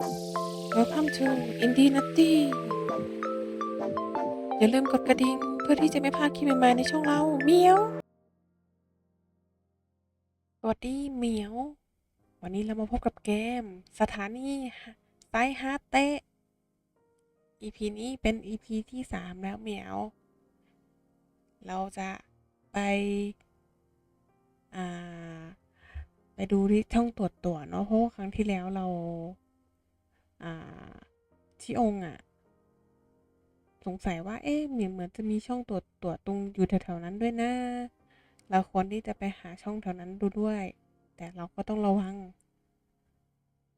Welcome to Indie Nutty อย่าลืมกดกระดิ่งเพื่อที่จะไม่พลาดคลิปใหม่ๆในช่องเราเมียว สวัสดีเมียว วันนี้เรามาพบกับเกม สถานีไซฮาเตะ EP นี้เป็น EP ที่ 3 แล้วเมียว เราจะไปอ่าไปดูที่ช่องตรวจตัวเนาะเพราะครั้งที่แล้วเรา ที่องค์อะ สงสัยว่า เอ๊ะเหมือนเหมือนจะมีช่องตรวจตรวจตรงอยู่แถวๆนั้นด้วยนะ เราควรที่จะไปหาช่องแถวนั้นดูด้วย แต่เราก็ต้องระวัง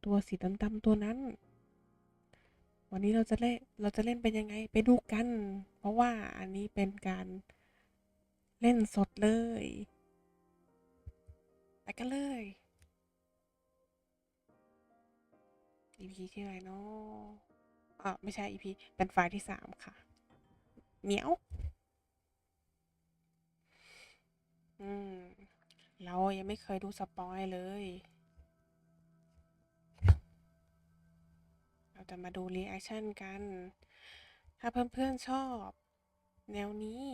ตัวสีดำๆตัวนั้น วันนี้เราจะเล่นเราจะเล่นเป็นยังไงไปดูกัน เพราะว่าอันนี้เป็นการเล่นสดเลย ไปกันเลย EP ที่อะไรเนาะอ่าไม่ใช่ EP เป็นไฟล์ที่สามค่ะเหมียวอืม เรายังไม่เคยดูสปอยเลย เราจะมาดูรีแอคชั่นกัน ถ้าเพื่อนๆชอบ แนวนี้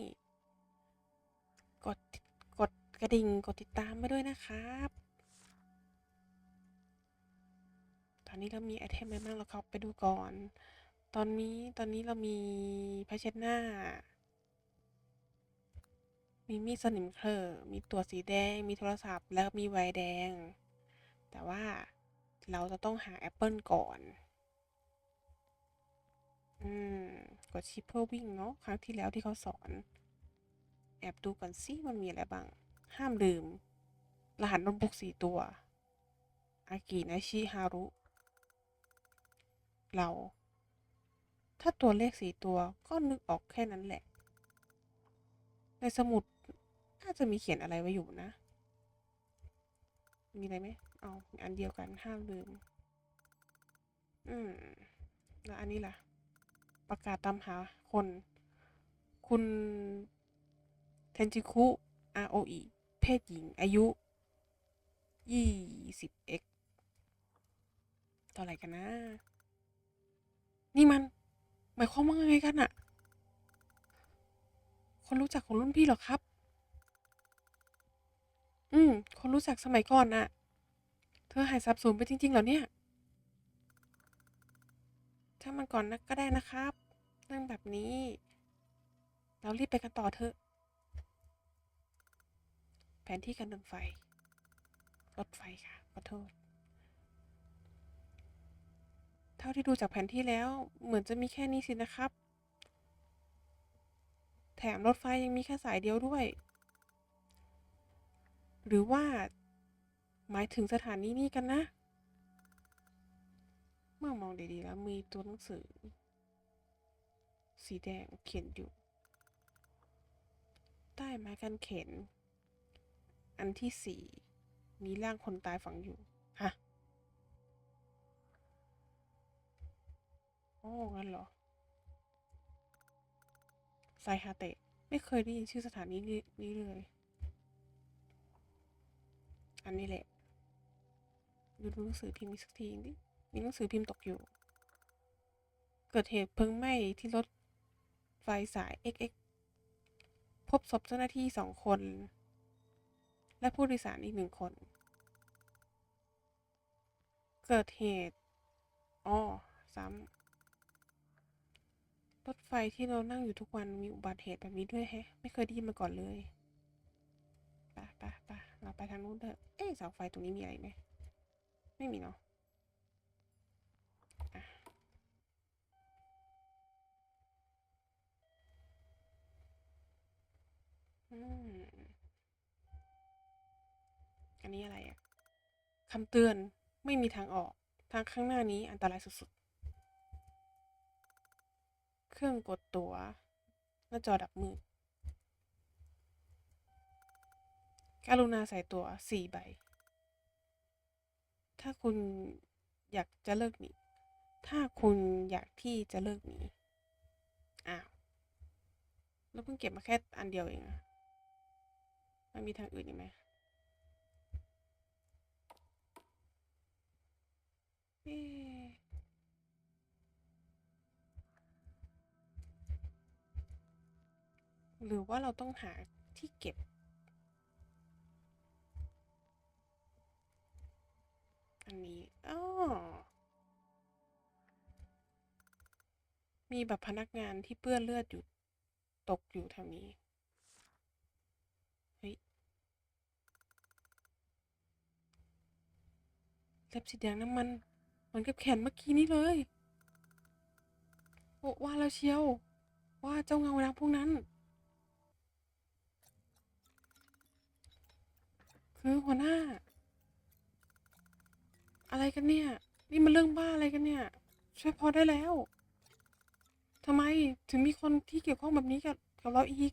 กดกดกระดิ่งกดติดตามไปด้วยนะครับ อนนี้เรามีไอเทมอะไรบ้างเราเข้าไปดูก่อน ตอนนี้ตอนนี้เรามีผ้าเช็ดหน้า มีมีดสนิมเคลอมีตัวสีแดง มีโทรศัพท์ แล้วมีไวแดง แต่ว่าเราจะต้องหาแอปเปิลก่อน อืม กดชิปเพื่อวิ่งเนาะ ครั้งที่แล้วที่เขาสอน แอบดูก่อนสิมันมีอะไรบ้าง ห้ามลืมรหัสโน้ตบุ๊กสี่ตัว อากินาชิฮารุ เรา ถ้าตัวเลขสี่ตัวก็นึกออกแค่นั้นแหละ ในสมุดน่าจะมีเขียนอะไรไว้อยู่นะ มีอะไรไหมเอาอันเดียวกันห้ามลืม อืม แล้วอันนี้ล่ะ ประกาศตามหาคน คุณเทนจิคุ ROE เพศหญิง อายุ 20x เท่าไหร่กันนะ นี่มัน หมายความว่าไงกันอะคนรู้จักของรุ่นพี่เหรอครับ อืม คนรู้จักสมัยก่อนน่ะ เธอหายสับสูญไปจริงๆเหรอเนี่ย ถ้ามันก่อนนะก็ได้นะครับ เรื่องแบบนี้ เรารีบไปกันต่อเถอะ แผนที่การเดินไฟ รถไฟค่ะ ขอโทษ เท่าที่ดูจากแผนที่แล้ว เหมือนจะมีแค่นี้สินะครับ แถมรถไฟยังมีแค่สายเดียวด้วย หรือว่า หมายถึงสถานีนี้กันนะ เมื่อมองดีๆแล้วมีตัวหนังสือ สีแดงเขียนอยู่ ใต้ไม้กางเข็น อันที่สี่มีร่างคนตายฝังอยู่ อ้งั้นเหรอไซฮาเตะ ไม่เคยได้ยินชื่อสถานีนี้เลย อันนี้แหละ ดูหนังสือพิมพ์อีกสักทีดิมีหนังสือพิมพ์ตกอยู่ เกิดเหตุเพลิงไหม้ที่รถไฟสาย XX พบศพเจ้าหน้าที่สองคน และผู้โดยสารอีกหนึ่งคน เกิดเหตุ อ๋อ ซ้ำ รถไฟที่เรานั่งอยู่ทุกวันมีอุบัติเหตุแบบนี้ด้วยแฮะ ไม่เคยได้ยินมาก่อนเลยไปไปไปเราไปทางนู้นเถอะเอ๊ะเสาไฟตรงนี้มีอะไรไหมไม่มีเนาะอันนี้อะไรอะคำเตือนไม่มีทางออก ทางข้างหน้านี้อันตรายสุดๆ เครื่องกดตั๋วหน้าจอดับมืดกรุณาใส่ตั๋วสี่ใบ ถ้าคุณอยากจะเลิกหนี ถ้าคุณอยากที่จะเลิกหนี อ้าว แล้วเพิ่งเก็บมาแค่อันเดียวเองอะมันมีทางอื่นอีกไหม เอ๊ หรือว่าเราต้องหาที่เก็บ อันนี้อ๋อมีแบบพนักงานที่เปื้อนเลือดอยู่ตกอยู่แถวนี้ เฮ้ย เล็บสีแดงน้ำมันเหมือนกับแขนเมื่อกี้นี้เลย โอ้ว่าแล้วเชียว ว่าเจ้าเงาดำพวกนั้น คือหัวหน้า อะไรกันเนี่ย นี่มันเรื่องบ้าอะไรกันเนี่ย ช่วยพอได้แล้วทำไมถึงมีคนที่เกี่ยวข้องแบบนี้กับกับเราอีก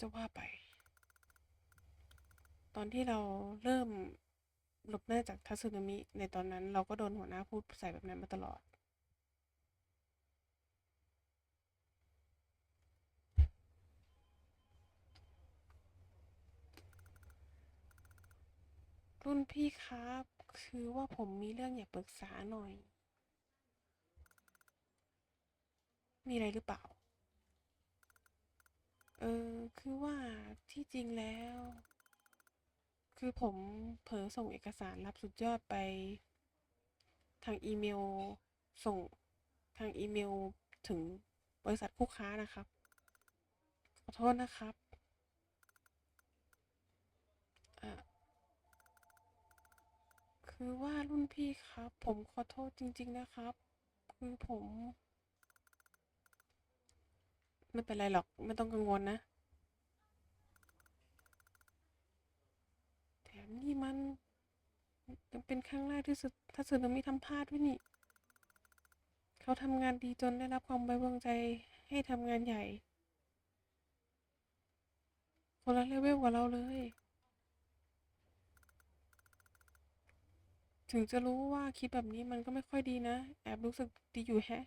จะว่าไป ตอนที่เราเริ่มหลบหน้าจากทัสึนามิในตอนนั้น เราก็โดนหัวหน้าพูดใส่แบบนั้นมาตลอด รุ่นพี่ครับ คือว่าผมมีเรื่องอยากปรึกษาหน่อย มีอะไรหรือเปล่า เออ คือว่าที่จริงแล้ว คือผมเผลอส่งเอกสารรับสุดยอดไป ทางอีเมล ส่งทางอีเมลถึงบริษัทคู่ค้านะครับ ขอโทษนะครับอะ คือว่ารุ่นพี่ครับ ผมขอโทษจริง ๆ นะครับ คือผมไม่เป็นไรหรอกไม่ต้องกังวลนะ แถมนี่มันยังเป็นครั้งแรกที่สุดถ้าสึนามิทำพลาดด้วยนี่ เขาทำงานดีจนได้รับความไว้วางใจให้ทำงานใหญ่ คนละเลเวลกว่าเราเลย ถึงจะรู้ว่าคิดแบบนี้มันก็ไม่ค่อยดีนะ แอบรู้สึกดีอยู่แฮะ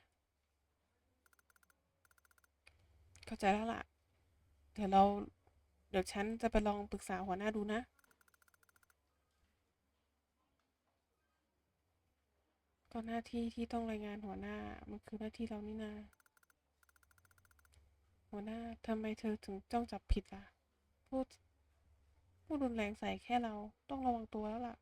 เข้าใจแล้วล่ะ เดี๋ยวเรา เดี๋ยวฉันจะไปลองปรึกษาหัวหน้าดูนะ ก็หน้าที่ที่ต้องรายงานหัวหน้า มันคือหน้าที่เรานี่นา หัวหน้าทำไมเธอถึงจ้องจับผิดล่ะ พูด พูดรุนแรงใส่แค่เรา ต้องระวังตัวแล้วล่ะ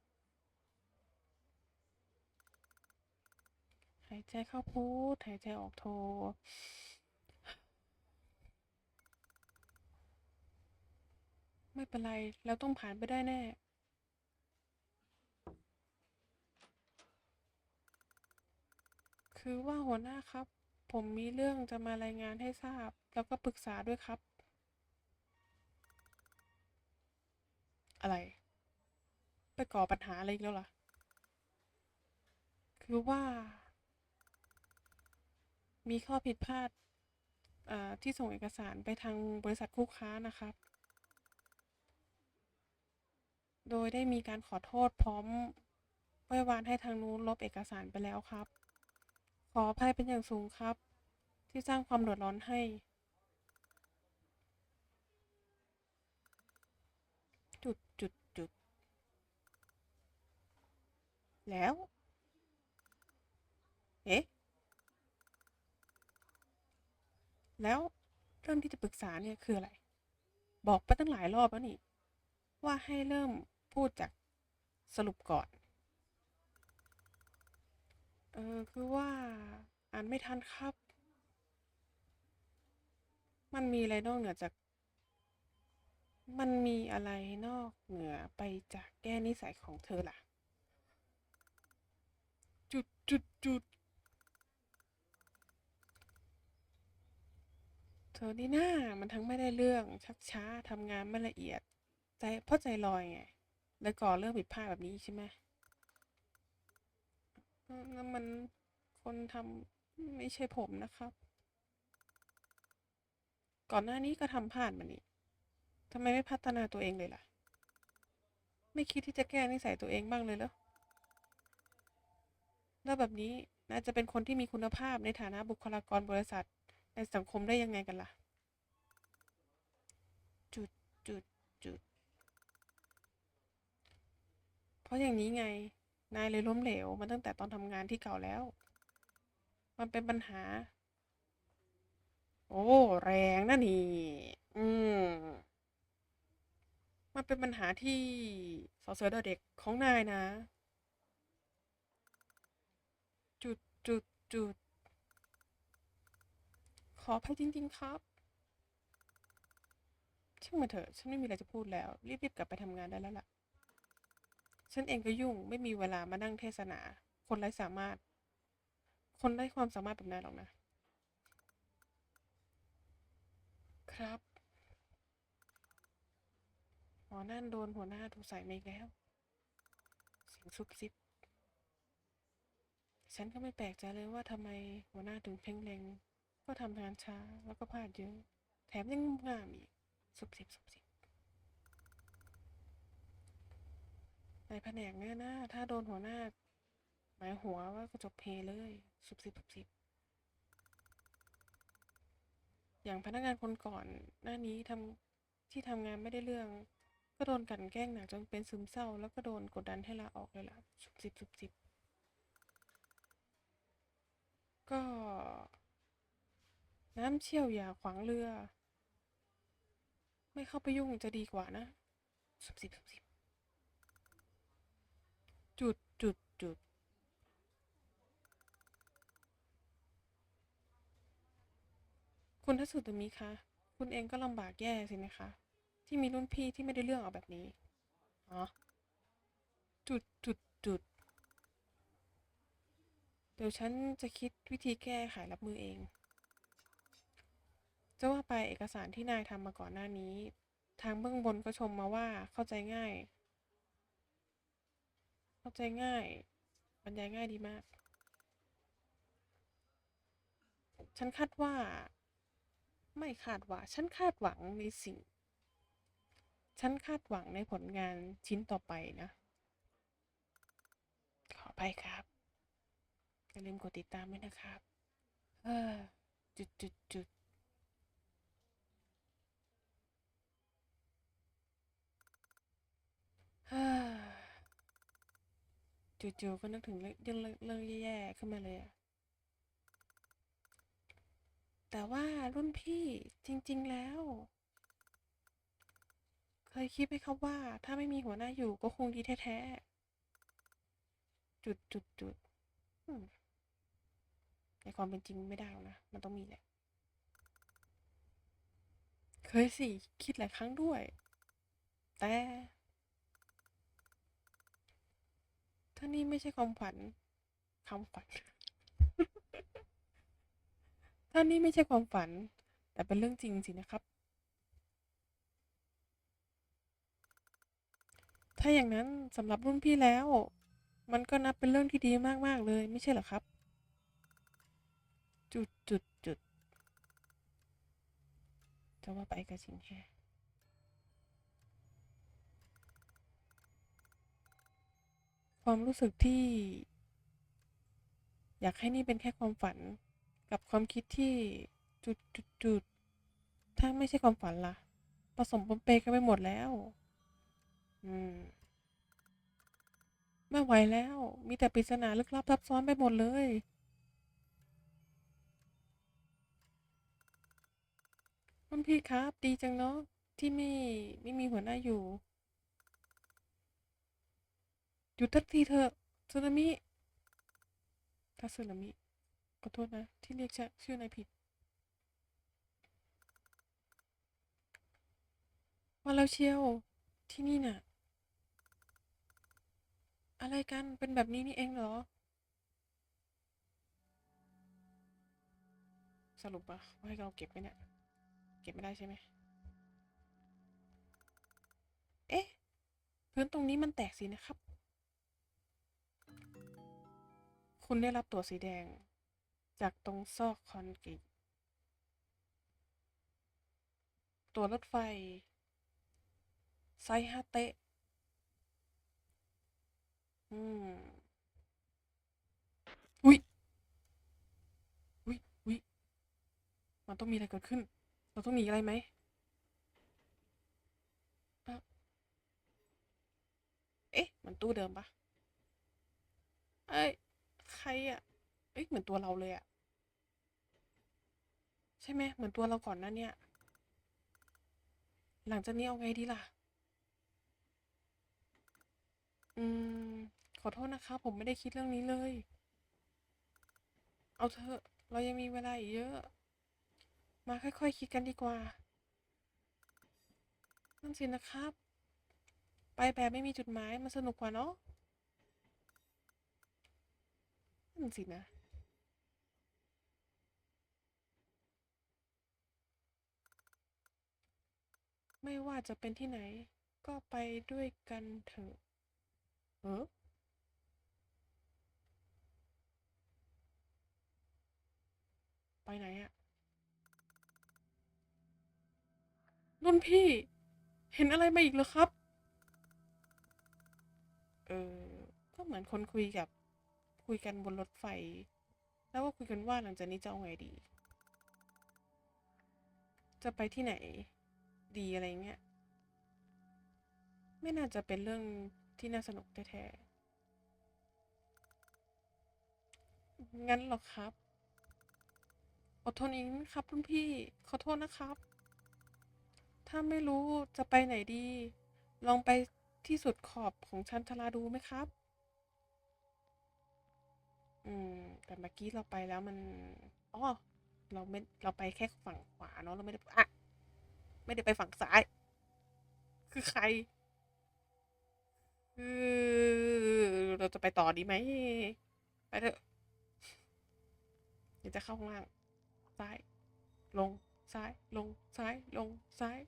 หายใจเข้าพูดหายใจออกโทไม่เป็นไรเราต้องผ่านไปได้แน่ คือว่าหัวหน้าครับ ผมมีเรื่องจะมารายงานให้ทราบ แล้วก็ปรึกษาด้วยครับ อะไร ไปก่อปัญหาอะไรอีกแล้วล่ะ คือว่า มีข้อผิดพลาดที่ส่งเอกสารไปทางบริษัทคู่ค้านะครับ โดยได้มีการขอโทษพร้อมไหว้วานให้ทางนู้นลบเอกสารไปแล้วครับ ขออภัยเป็นอย่างสูงครับ ที่สร้างความเดือดร้อนให้ จุดจุดจุด แล้ว เอ๊ะ แล้วเรื่องที่จะปรึกษาเนี่ยคืออะไร บอกไปตั้งหลายรอบแล้วนี่ ว่าให้เริ่มพูดจากสรุปก่อน เออคือว่าอ่านไม่ทันครับ มันมีอะไรนอกเหนือจาก มันมีอะไรนอกเหนือไปจากแก้นิสัยของเธอล่ะ จุดจุดจุด เธอนี่หน้ามันทั้งไม่ได้เรื่องชักช้าทำงานไม่ละเอียด ใจเพราะใจลอยไงแล้วก่อเรื่องผิดพลาดแบบนี้ใช่ไหมเออนั่นมันคนทำไม่ใช่ผมนะครับ ก่อนหน้านี้ก็ทำพลาดมานี่ทำไมไม่พัฒนาตัวเองเลยล่ะ ไม่คิดที่จะแก้นิสัยตัวเองบ้างเลยเหรอแล้วแบบนี้น่าจะเป็นคนที่มีคุณภาพในฐานะบุคลากรบริษัท ในสังคมได้ยังไงกันล่ะ จุดจุดจุด เพราะอย่างนี้ไง นายเลยล้มเหลวมาตั้งแต่ตอนทำงานที่เก่าแล้ว มันเป็นปัญหา โอ้ แรงนะนี่ อืม มันเป็นปัญหาที่สอเสือดเด็กของนายนะ จุดจุดจุด ออภัยจริง ๆ ครับช่างมาเถอะ ฉันไม่มีอะไรจะพูดแล้ว รีบๆกลับไปทำงานได้แล้วล่ะ ฉันเองก็ยุ่งไม่มีเวลามานั่งเทศนา คนไร้สามารถ คนไร้ความสามารถแบบนายหรอกนะ ครับหมอนั่นโดนหัวหน้าถูกใส่มาอีกแล้วเสียงซุบซิบ ฉันก็ไม่แปลกใจเลยว่าทำไมหัวหน้าถึงเพ่งเล็ง ก็ทำงานช้าแล้วก็พลาดเยอะ แถมยังงุ่มง่ามอีกซุบซิบซุบซิบในแผนกเนี่ยนะ ถ้าโดนหัวหน้า หมายหัวว่าก็จบเพเลยซุบซิบซุบซิบอย่างพนักงานคนก่อนหน้านี้ทำที่ทำงานไม่ได้เรื่อง ก็โดนกันแกล้งหนักจนเป็นซึมเศร้า แล้วก็โดนกดดันให้ลาออกเลยล่ะซุบซิบซุบซิบก็ น้ำเชี่ยวอย่าขวางเรือ ไม่เข้าไปยุ่งจะดีกว่านะซุบซิบซุบซิบจุดจุดจุดคุณทัศสุตมีคะ คุณเองก็ลำบากแย่สินะคะ ที่มีรุ่นพี่ที่ไม่ได้เรื่องเอาแบบนี้อ๋อจุดจุดจุด เดี๋ยวฉันจะคิดวิธีแก้ไขรับมือเอง จะว่าไปเอกสารที่นายทำมาก่อนหน้านี้ ทางเบื้องบนก็ชมมาว่าเข้าใจง่าย เข้าใจง่ายบรรยายง่ายดีมาก ฉันคาดว่า ไม่คาดว่าฉันคาดหวังในสิ่ง ฉันคาดหวังในผลงานชิ้นต่อไปนะ ขอไปครับอย่าลืมกดติดตามด้วยนะครับ เออจุดจุดจุด ฮ่า จู่ๆก็นึกถึงเรื่องเรื่องแย่ๆขึ้นมาเลยอะแต่ว่ารุ่นพี่จริง ๆ แล้ว เคยคิดไหมครับว่า ถ้าไม่มีหัวหน้าอยู่ก็คงดีแท้ๆ จุดจุดจุดในความเป็นจริงไม่ได้นะ มันต้องมีแหละ เคยสิ คิดหลายครั้งด้วย แต่ ถ้านี่ไม่ใช่ความฝันความฝันถ้านี่ไม่ใช่ความฝัน แต่เป็นเรื่องจริงสินะครับ ถ้าอย่างนั้นสำหรับรุ่นพี่แล้ว มันก็นับเป็นเรื่องที่ดีมากๆเลยไม่ใช่หรอครับ จุดจุดจุดจะว่าไปก็จริงแค่ ความรู้สึกที่ อยากให้นี่เป็นแค่ความฝัน กับความคิดที่จุดจุดจุดถ้าไม่ใช่ความฝันล่ะ ผสมปนเปกันไปหมดแล้ว อืม ไม่ไหวแล้ว มีแต่ปริศนาลึกลับซับซ้อนไปหมดเลยคุณพี่ครับ ดีจังเนาะที่ไม่ไม่มีหัวหน้าอยู่ หยุดทักทีเถอะสึนามิถ้าสึนามิขอโทษนะ ที่เรียกชื่อชื่อนายผิด มาแล้วเชียวที่นี่น่ะ อะไรกันเป็นแบบนี้นี่เองเหรอ สรุปอะว่าให้เราเก็บไหมเนี่ย เก็บไม่ได้ใช่ไหม เอ๊ะ พื้นตรงนี้มันแตกสินะครับ คุณได้รับตัวสีแดง จากตรงซอกคอนกรีตตัวรถไฟ ไซฮาเตะ อืมอุ๊ยอุ๊ยอุ๊ยมันต้องมีอะไรเกิดขึ้น เราต้องหนีอะไรไหมอะเอ๊ะ มันตู้เดิมปะเอ้ย ใครอะเอ้ยเหมือนตัวเราเลยอะช่ไหมเหมือนตัวเราก่อนหน้าเนี่ย หลังจากนี้เอาไงดีล่ะ อืม ขอโทษนะคะ ผมไม่ได้คิดเรื่องนี้เลย เอาเถอะ เรายังมีเวลาอีกเยอะ มาค่อยๆคคิดกันดีกว่า นั่นสินะครับ ไปแบบไม่มีจุดหมายมันสนุกกว่าเนาะ นั่นสินะ ไม่ว่าจะเป็นที่ไหน ก็ไปด้วยกันเถอะเออไปไหนอะรุ่นพี่ เห็นอะไรมาอีกเหรอครับ เออ ก็เหมือนคนคุยกับ คุยกันบนรถไฟ แล้วก็คุยกันว่าหลังจากนี้จะเอาไงดี จะไปที่ไหน ดีอะไรเงี้ย ไม่น่าจะเป็นเรื่องที่น่าสนุกแท้ๆ งั้นหรอครับ อดทนอีกนิดครับรุ่นพี่ ขอโทษนะครับ ถ้าไม่รู้จะไปไหนดี ลองไปที่สุดขอบของชันทราดูไหมครับ อืม แต่เมื่อกี้เราไปแล้วมันอ๋อเราไม่เราไปแค่ฝั่งขวาเนาะเราไม่ได้อะไม่ได้ไปฝั่งซ้าย คือใครคือเราจะไปต่อดีไหมไปเถอะเดี๋ยวจะเข้าข้างล่างซ้าย ลงซ้าย ลงซ้าย ลงซ้าย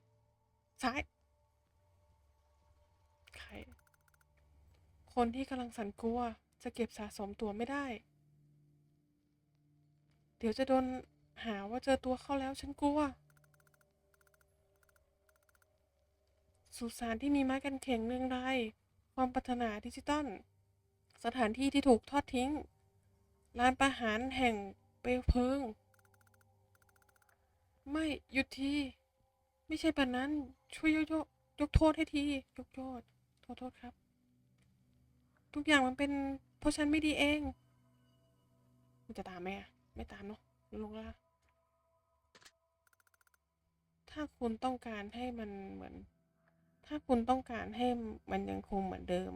ซ้าย ใคร คนที่กำลังสั่นกลัว จะเก็บสะสมตัวไม่ได้ เดี๋ยวจะโดนหาว่าเจอตัวเขาแล้วฉันกลัว สุสานที่มีไม้กันเข่งเรื่องไรความปรารถนาดิจิตอล สถานที่ที่ถูกทอดทิ้ง ลานประหารแห่งเปลวเพลิง ไม่หยุดที ไม่ใช่แบบนั้น ช่วยยกยกยกโทษให้ที ยกโทษขอโทษครับ ทุกอย่างมันเป็น เพราะฉันไม่ดีเอง มันจะตามไหมอะไม่ตามเนาะลงละถ้าคุณต้องการให้มันเหมือน ถ้าคุณต้องการให้มันยังคงเหมือนเดิม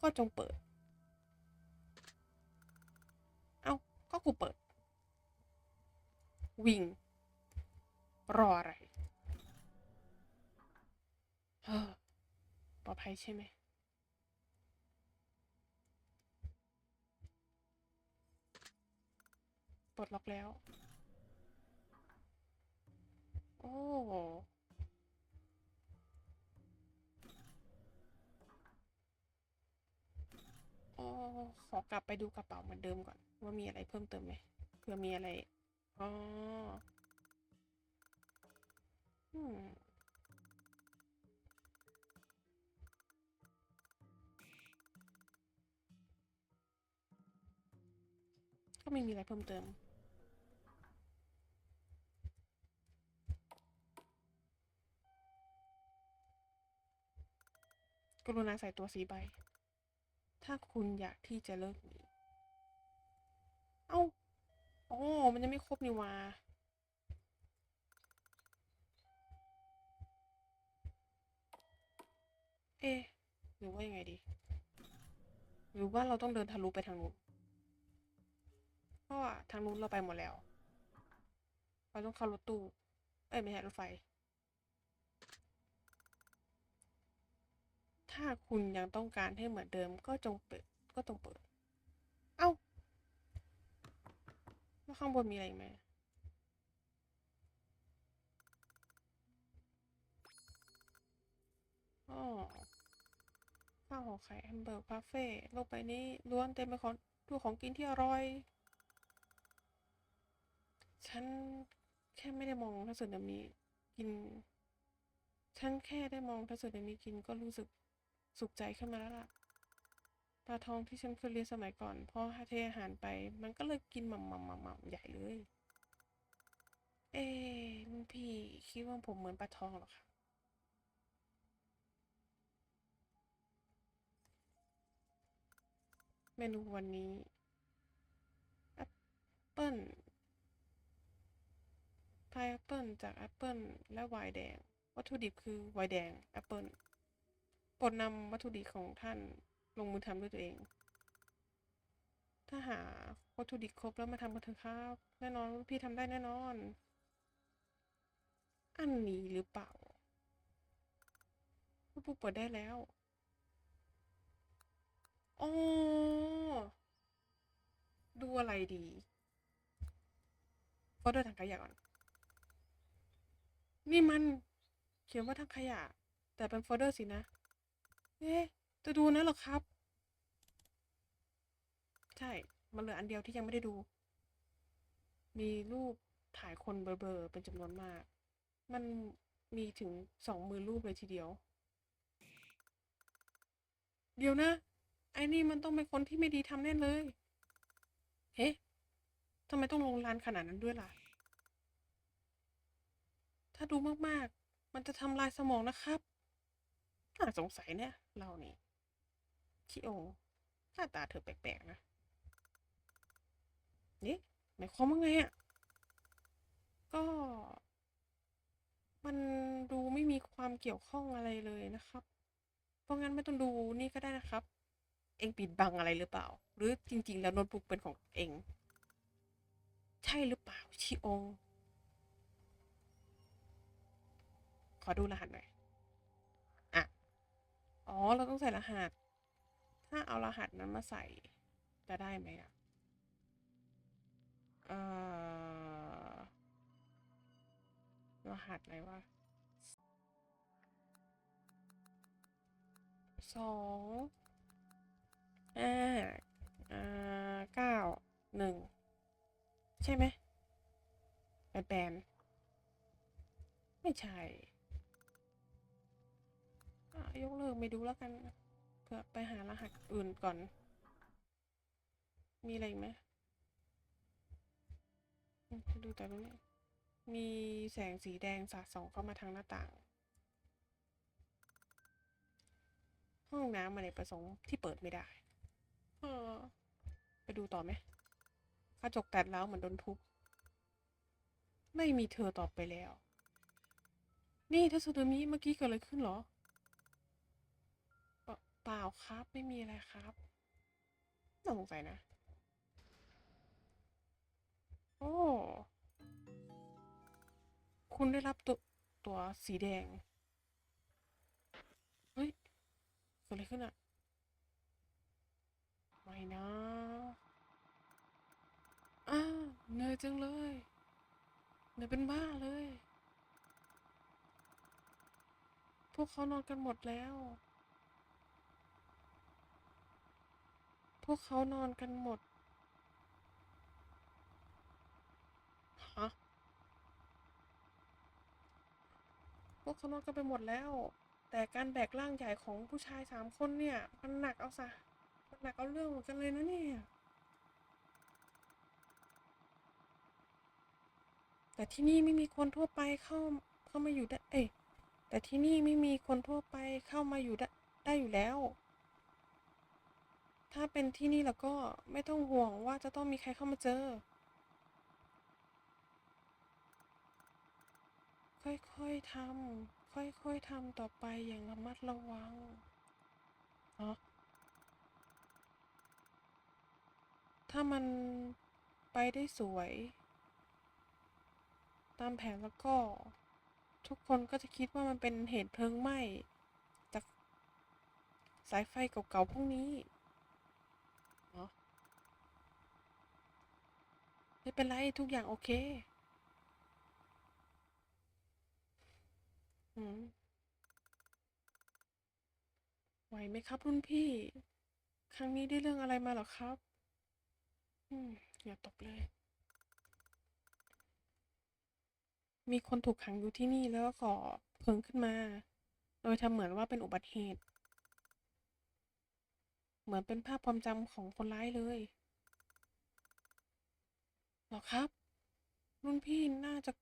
ก็จงเปิด เอ้า ก็กูเปิด วิ่ง รออะไร เฮ้อ ปลอดภัยใช่ไหม ปลดล็อกแล้ว โอ้โอ้ขอกลับไปดูกระเป๋าเหมือนเดิมก่อน ว่ามีอะไรเพิ่มเติมไหมเผื่อมีอะไร อ๋ออืมก็ไม่มีอะไรเพิ่มเติม รุณาใส่ตัวสีใบ ถ้าคุณอยากที่จะเลิกหนีเอ้าอ๋อมันยังไม่ครบนี่วาเอ๊ะหรือว่ายังไงดี หรือว่าเราต้องเดินทะลุไปทางนู้นเพราะว่าทางนู้นเราไปหมดแล้ว เราต้องเข้ารถตู้ เอ้ยไม่ใช่รถไฟ ถ้าคุณยังต้องการให้เหมือนเดิมก็จงเปิด ก็ต้องเปิด เอ้าแล้วข้างบนมีอะไรไหมอ๋อข้าวห่อไข่แฮมเบอร์กคาเฟ่โลกใบนี้ล้วนเต็มไปของด้วยของกินที่อร่อย ฉันแค่ไม่ได้มองทัศน์มีกิน ฉันแค่ได้มองทัศน์มีกินก็รู้สึก สุขใจขึ้นมาแล้วล่ะปลาทองที่ฉันเคยเรียนสมัยก่อนพอเทอาหารไป มันก็เลยกินหม่ำหม่ำหม่ำหม่ำใหญ่เลย เอ๊ะรุ่นพี่คิดว่าผมเหมือนปลาทองเหรอคะเมนูวันนี้แอปเปิ้ลพายแอปเปิ้ลจากแอปเปิ้ลและไวน์แดง วัตถุดิบคือไวน์แดงแอปเปิ้ล ปรดนำวัตถุดิบของท่านลงมือทำด้วยตัวเอง ถ้าหาวัตถุดิบครบแล้วมาทำกันเถอะครับ แน่นอนพี่ทำได้แน่นอน อันนี้หรือเปล่าผู้ปูเปิดได้แล้วโอ๋อดูอะไรดีโฟลเดอร์ถังขยะก่อน นี่มัน เขียนว่าถังขยะ แต่เป็นโฟลเดอร์สินะ เอ๊ะจะดูนะหรอครับ ใช่ มันเหลืออันเดียวที่ยังไม่ได้ดู มีรูปถ่ายคนเบลอๆเป็นจำนวนมาก มันมีถึงสองมือรูปเลยทีเดียว เดี๋ยวนะ ไอ้นี่มันต้องเป็นคนที่ไม่ดีทำแน่เลย เฮ้ทำไมต้องลงลานขนาดนั้นด้วยล่ะ ถ้าดูมากๆ มันจะทำลายสมองนะครับ น่าสงสัยเนี่ยเรานี่ชิโอหน้าตาเธอแปลกๆนะนี่หมายความว่าไงอะ่ะ ก็ มันดูไม่มีความเกี่ยวข้องอะไรเลยนะครับ เพราะงั้นไม่ต้องดูนี่ก็ได้นะครับ เองปิดบังอะไรหรือเปล่า หรือจริง ๆ แล้วโน้ตบุ๊กเป็นของเอง ใช่หรือเปล่าชิโองขอดูรหัสหน่อย อ๋อ เราต้องใส่รหัส ถ้าเอารหัสนั้นมาใส่จะได้ไหมอะเอ่อรหัสอะไรวะสองอ่าอ่าเก้าหนึ่งใช่ไหมแปนแปนไม่ใช่ ยกเลิกไม่ดูแล้วกันเพื่อไปหารหัสอื่นก่อน มีอะไรไหมดูแต่ตรงนี้มีแสงสีแดงสาดส่องเข้ามาทางหน้าต่าง ห้องน้ำอะไรประสงค์ที่เปิดไม่ได้เออไปดูต่อไหมกระจกแตกแล้วเหมือนโดนทุบไม่มีเธอตอบไปแล้ว นี่ถ้าสุดมิเมื่อกี้เกิดอะไรขึ้นหรอ เปล่าครับ ไม่มีอะไรครับน่าสงสัยนะ โอ้ คุณได้รับตัวตัวสีแดง เฮ้ยเกิดอะไรขึ้นอะไม่นะอ้าวเหนื่อยจังเลยเหนื่อยเป็นบ้าเลย พวกเขานอนกันหมดแล้ว วกเขานอนกันหมดฮะพวกเขานอนกันไปหมดแล้ว แต่การแบกร่างใหญ่ของผู้ชายสามคนเนี่ย มันหนักเอาซะมันหนักเอาเรื่องเหมือนกันเลยนะเนี่ย แต่ที่นี่ไม่มีคนทั่วไปเข้าเข้ามาอยู่ได้ เอ้ยแต่ที่นี่ไม่มีคนทั่วไปเข้ามาอยู่ได้ได้อยู่แล้ว ถ้าเป็นที่นี่แล้วก็ไม่ต้องห่วงว่าจะต้องมีใครเข้ามาเจอ ค่อยๆทำค่อยๆทำต่อไปอย่างระมัดระวังเนาะถ้ามันไปได้สวย ตามแผนแล้วก็ ทุกคนก็จะคิดว่ามันเป็นเหตุเพลิงไหม้จากสายไฟเก่าๆพวกนี้เนาะ ไม่เป็นไรทุกอย่างโอเค อืมไหวไหมครับรุ่นพี่ ครั้งนี้ได้เรื่องอะไรมาหรอครับ อืมอย่าตกเลย มีคนถูกขังอยู่ที่นี่แล้วก็ก่อเพลิงขึ้นมา โดยทำเหมือนว่าเป็นอุบัติเหตุ เหมือนเป็นภาพความจำของคนร้ายเลย หรอครับ รุ่นพี่น่าจะ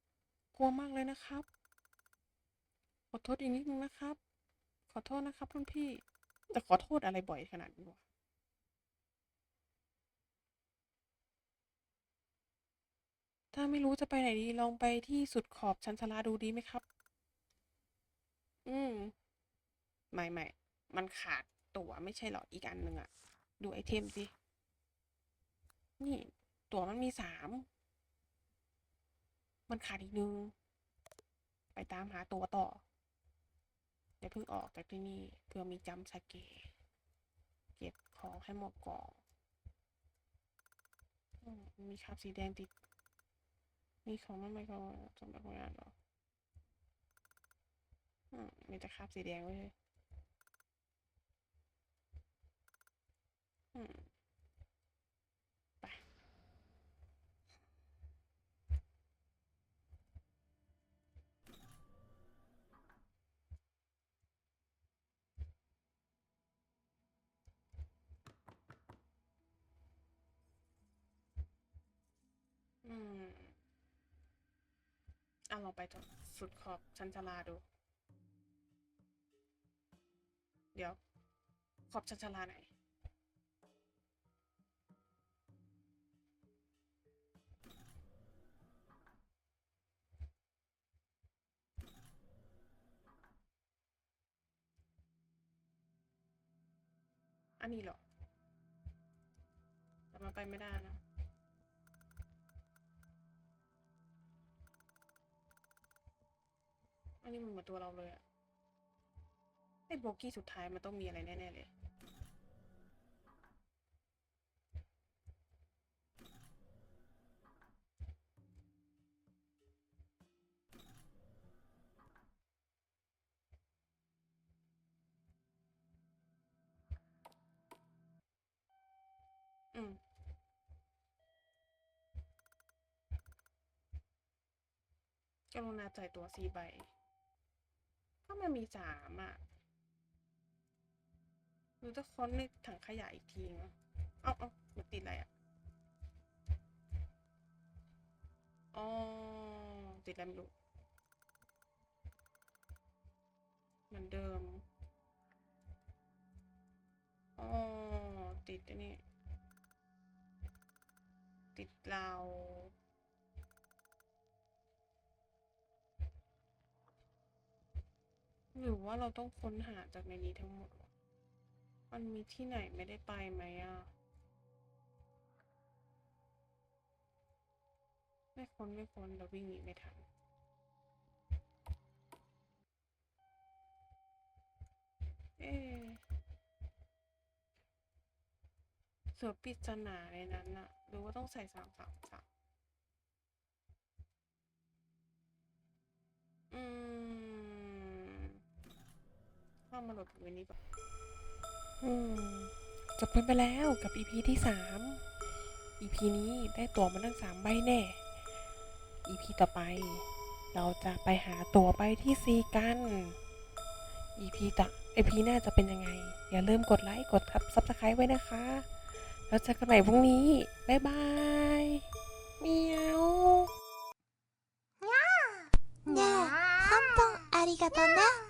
กลัวมากเลยนะครับ ขอโทษอีกนิดนึงนะครับ ขอโทษนะครับ รุ่นพี่แต่ขอโทษอะไรบ่อยขนาดนี้วะถ้าไม่รู้จะไปไหนดีลองไปที่สุดขอบชันชลาดูดีไหมครับ อืม ไม่ไม่มันขาดตั๋วไม่ใช่หรออีกอันหนึ่งอะดูไอเทมสิ นี่ ตั๋วมันมีสาม มันขาดอีกนึง ไปตามหาตั๋วต่ออย่าเพิ่งออกจากที่นี่เพื่อมีจัมป์สเกเก็บของให้หมดก่อนมีคราบสีแดงติด มีของมันไม่ก็สำหรับงานหรออืมมีแต่คราบสีแดงไว้เลยอืม องไปสุดขอบชันชลาดู เดี๋ยว ขอบชันชลาไหน อันนี้เหรอแต่มันไปไม่ได้นะ นนี้มันเหมือนตัวเราเลยอะไอ้โบกี้สุดท้ายมันต้องมีอะไรแน่ๆเลยอืมกรุณาจ่ายตัวสี่ใบ ก็มันมีสามอะหรือจะค้นในถังขยะอีกทีนะเอาเอามันติดอะไรอะ อ๋อ ติดอะไรไม่รู้เหมือนเดิม อ๋อ ติดอันนี้ ติดเรา หรือว่าเราต้องค้นหาจากในนี้ทั้งหมด มันมีที่ไหนไม่ได้ไปไหมอะ ไม่ค้นไม่ค้นเราวิ่งหนีไม่ทันเอ๊ะเสือปริศนาในนั้นน่ะ หรือว่าต้องใส่สามสามสามอืม ข้ามาหลบอยู่นนี้ปะอืมจบกันไปแล้วกับ EP ที่ 3 EP นี้ได้ตั๋วมาทั้ง3ใบแน่ EP ต่อไป เราจะไปหาตั๋วไปที่ซีกัน EP ต่อ EP หน้าจะเป็นยังไง อย่าลืมกดไลค์ กดทับซับสไครต์ไว้นะคะ แล้วเจอกันใหม่พรุ่งนี้ บ๊ายบายเมียวねอ、ハンポンありがนะ。